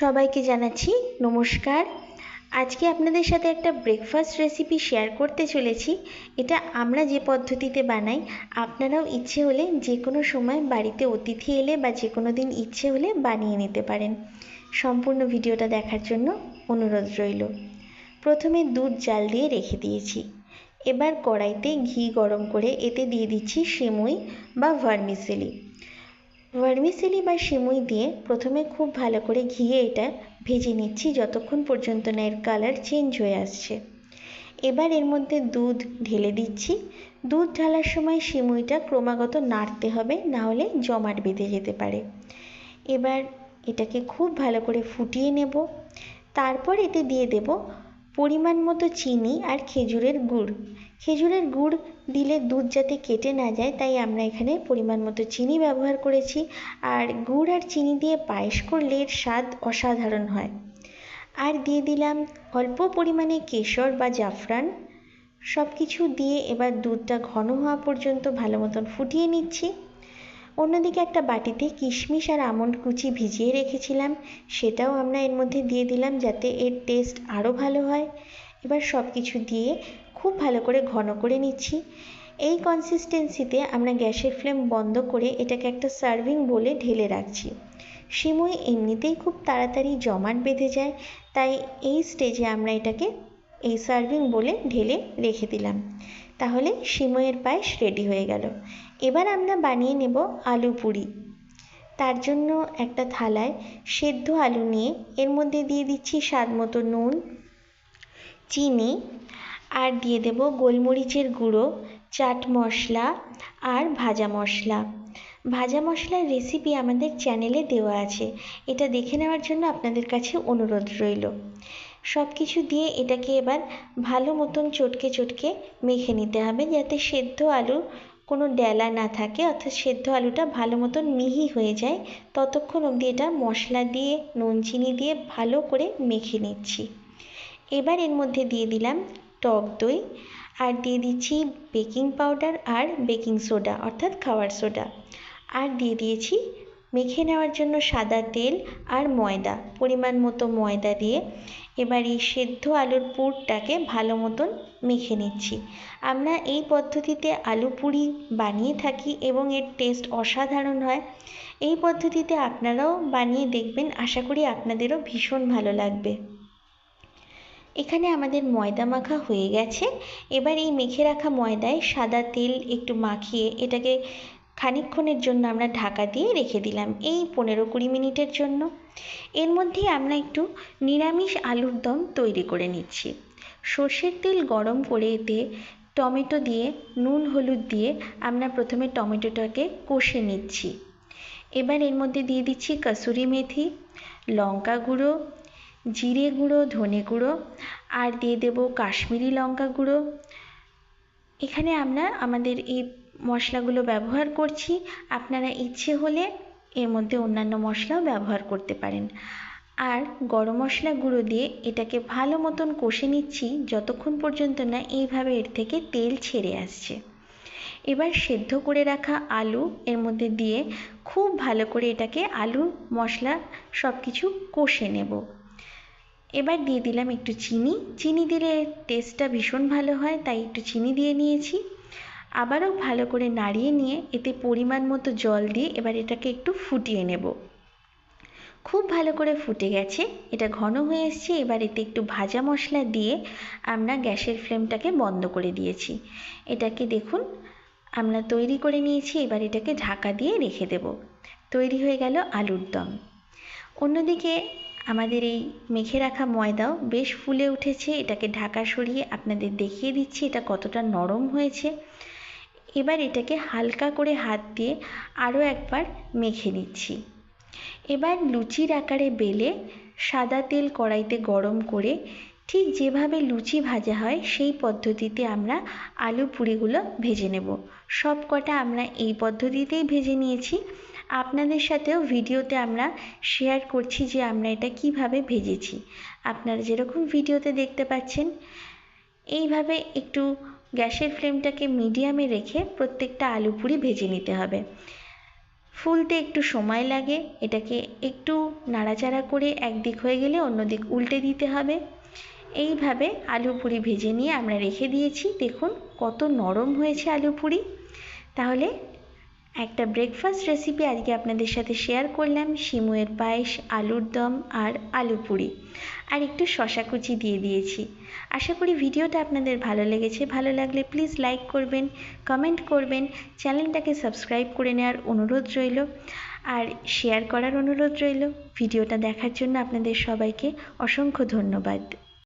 সবাইকে জানাচ্ছি নমস্কার। আজকে আপনাদের সাথে একটা ব্রেকফাস্ট রেসিপি শেয়ার করতে চলেছি। এটা আমরা যে পদ্ধতিতে বানাই, আপনারাও ইচ্ছে হলে যে কোনো সময় বাড়িতে অতিথি এলে বা যে কোনো দিন ইচ্ছে হলে বানিয়ে নিতে পারেন। সম্পূর্ণ ভিডিওটা দেখার জন্য অনুরোধ রইল। প্রথমে দুধ জাল দিয়ে রেখে দিয়েছি। এবার কড়াইতে ঘি গরম করে এতে দিয়ে দিচ্ছি সেমুই বা ভার্মিসেলি। ভার্মিসেলি বা সিমুই দিয়ে প্রথমে খুব ভালো করে ঘিয়ে এটা ভেজে নিচ্ছি যতক্ষণ পর্যন্ত না এর কালার চেঞ্জ হয়ে আসছে। এবার এর মধ্যে দুধ ঢেলে দিচ্ছি। দুধ ঢালার সময় সিমুইটা ক্রমাগত নাড়তে হবে, না হলে জমাট বেঁধে যেতে পারে। এবার এটাকে খুব ভালো করে ফুটিয়ে নেব। তারপর এতে দিয়ে দেব পরিমাণ মতো চিনি আর খেজুরের গুড়। খেজুরের গুড় দিলে দুধ যাতে কেটে না যায়, তাই আমরা এখানে পরিমাণ মতো চিনি ব্যবহার করেছি। আর গুড় আর চিনি দিয়ে পায়েস করলে এর স্বাদ অসাধারণ হয়। আর দিয়ে দিলাম অল্প পরিমাণে কেশর বা জাফরান। সব কিছু দিয়ে এবার দুধটা ঘন হওয়া পর্যন্ত ভালো মতন ফুটিয়ে নিচ্ছি। অন্যদিকে একটা বাটিতে কিশমিশ আর আমন্ড কুচি ভিজিয়ে রেখেছিলাম। সেটাও আমরা এর মধ্যে দিয়ে দিলাম যাতে এর টেস্ট আরও ভালো হয়। এবার সব কিছু দিয়ে খুব ভালো করে ঘন করে নিচ্ছি। এই কনসিস্টেন্সিতে আমরা গ্যাসের ফ্লেম বন্ধ করে এটাকে একটা সার্ভিং বলে ঢেলে রাখছি। সিমুই এমনিতেই খুব তাড়াতাড়ি জমাট বেঁধে যায়, তাই এই স্টেজে আমরা এটাকে এই সার্ভিং বলে ঢেলে রেখে দিলাম। তাহলে সিমইয়ের পায়েস রেডি হয়ে গেল। এবার আমরা বানিয়ে নেব আলু পুরি। তার জন্য একটা থালায় সেদ্ধ আলু নিয়ে এর মধ্যে দিয়ে দিচ্ছি স্বাদ মতো নুন, চিনি আর দিয়ে দেব গোলমরিচের গুঁড়ো, চাট মশলা আর ভাজা মশলা। ভাজা মশলার রেসিপি আমাদের চ্যানেলে দেওয়া আছে। এটা দেখে নেওয়ার জন্য আপনাদের কাছে অনুরোধ রইল। সব কিছু দিয়ে এটাকে এবার ভালো মতন চটকে চটকে মেখে নিতে হবে যাতে সেদ্ধ আলু কোনো ডেলা না থাকে, অর্থাৎ সেদ্ধ আলুটা ভালো মতন মিহি হয়ে যায়। ততক্ষণ অবধি এটা মশলা দিয়ে নুন চিনি দিয়ে ভালো করে মেখে নিচ্ছি। এবার এর মধ্যে দিয়ে দিলাম টক দই আর দিয়ে দিচ্ছি বেকিং পাউডার আর বেকিং সোডা, অর্থাৎ খাওয়ার সোডা। আর দিয়ে দিয়েছি মেখে নেওয়ার জন্য সাদা তেল আর ময়দা, পরিমাণ মতো ময়দা দিয়ে। এবার এই সেদ্ধ আলুর পুরটাকে ভালো মতন মেখে নিচ্ছি। আমরা এই পদ্ধতিতে আলু পুরি বানিয়ে থাকি এবং এর টেস্ট অসাধারণ হয়। এই পদ্ধতিতে আপনারাও বানিয়ে দেখবেন। আশা করি আপনাদেরও ভীষণ ভালো লাগবে। এখানে আমাদের ময়দা মাখা হয়ে গেছে। এবার এই মেখে রাখা ময়দায় সাদা তেল একটু মাখিয়ে এটাকে খানিকক্ষণের জন্য আমরা ঢাকা দিয়ে রেখে দিলাম এই পনেরো কুড়ি মিনিটের জন্য। এর মধ্যে আমরা একটু নিরামিষ আলুর দম তৈরি করে নিচ্ছি। সর্ষের তেল গরম করে এতে টমেটো দিয়ে, নুন, হলুদ দিয়ে আমরা প্রথমে টমেটোটাকে কষে নিচ্ছি। এবার এর মধ্যে দিয়ে দিচ্ছি কসুরি মেথি, লঙ্কা গুঁড়ো জিরে গুঁড়ো, ধনে গুঁড়ো, আর দিয়ে দেব কাশ্মীরি লঙ্কা গুঁড়ো। এখানে আমরা আমাদের এই মশলাগুলো ব্যবহার করছি। আপনারা ইচ্ছে হলে এর মধ্যে অন্যান্য মশলাও ব্যবহার করতে পারেন। আর গরম মশলা গুঁড়ো দিয়ে এটাকে ভালো মতন কষে নিচ্ছি, যতক্ষণ পর্যন্ত না এইভাবে এর থেকে তেল ছেড়ে আসছে। এবার সেদ্ধ করে রাখা আলু এর মধ্যে দিয়ে খুব ভালো করে এটাকে আলু, মশলা সব কিছু কষে নেব। এবার দিয়ে দিলাম একটু চিনি। চিনি দিলে টেস্টটা ভীষণ ভালো হয়, তাই একটু চিনি দিয়ে নিয়েছি। আবারও ভালো করে নাড়িয়ে নিয়ে এতে পরিমাণ মতো জল দিয়ে এবার এটাকে একটু ফুটিয়ে নেব। খুব ভালো করে ফুটে গেছে, এটা ঘন হয়ে এসছে, এবার এতে একটু ভাজা মশলা দিয়ে আমরা গ্যাসের ফ্লেমটাকে বন্ধ করে দিয়েছি। এটাকে দেখুন, আমরা তৈরি করে নিয়েছি, এবার এটাকে ঢাকা দিয়ে রেখে দেব। তৈরি হয়ে গেল আলুর দম। অন্যদিকে আমাদের এই মেখে রাখা ময়দাও বেশ ফুলে উঠেছে। এটাকে ঢাকা সরিয়ে আপনাদের দেখিয়ে দিচ্ছি এটা কতটা নরম হয়েছে। এবার এটাকে হালকা করে হাত দিয়ে আরও একবার মেখে নিচ্ছি। এবার লুচির আকারে বেলে সাদা তেল কড়াইতে গরম করে ঠিক যেভাবে লুচি ভাজা হয় সেই পদ্ধতিতে আমরা আলু পুরিগুলো ভেজে নেব। সব কটা আমরা এই পদ্ধতিতেই ভেজে নিয়েছি। আপনাদের সাথেও ভিডিওতে আমরা শেয়ার করছি যে আমরা এটা কীভাবে ভেজেছি। আপনারা যেরকম ভিডিওতে দেখতে পাচ্ছেন, এইভাবে একটু গ্যাসের ফ্লেমটাকে মিডিয়ামে রেখে প্রত্যেকটা আলু পুরি ভেজে নিতে হবে। ফুলতে একটু সময় লাগে, এটাকে একটু নাড়াচাড়া করে একদিক হয়ে গেলে অন্য দিক উল্টে দিতে হবে। এইভাবে আলু পুরি ভেজে নিয়ে আমরা রেখে দিয়েছি। দেখুন কত নরম হয়েছে আলু পুরি। তাহলে একটা ব্রেকফাস্ট রেসিপি আজকে আপনাদের সাথে শেয়ার করলাম, শিমুয়ের পায়েস, আলুর দম আর আলু পুরি। আর একটু শশা কুচি দিয়ে দিয়েছি। আশা করি ভিডিওটা আপনাদের ভালো লেগেছে। ভালো লাগলে প্লিজ লাইক করবেন কমেন্ট করবেন, চ্যানেলটাকে সাবস্ক্রাইব করে নেওয়ার অনুরোধ রইল। আর শেয়ার করার অনুরোধ রইল। ভিডিওটা দেখার জন্য আপনাদের সবাইকে অসংখ্য ধন্যবাদ।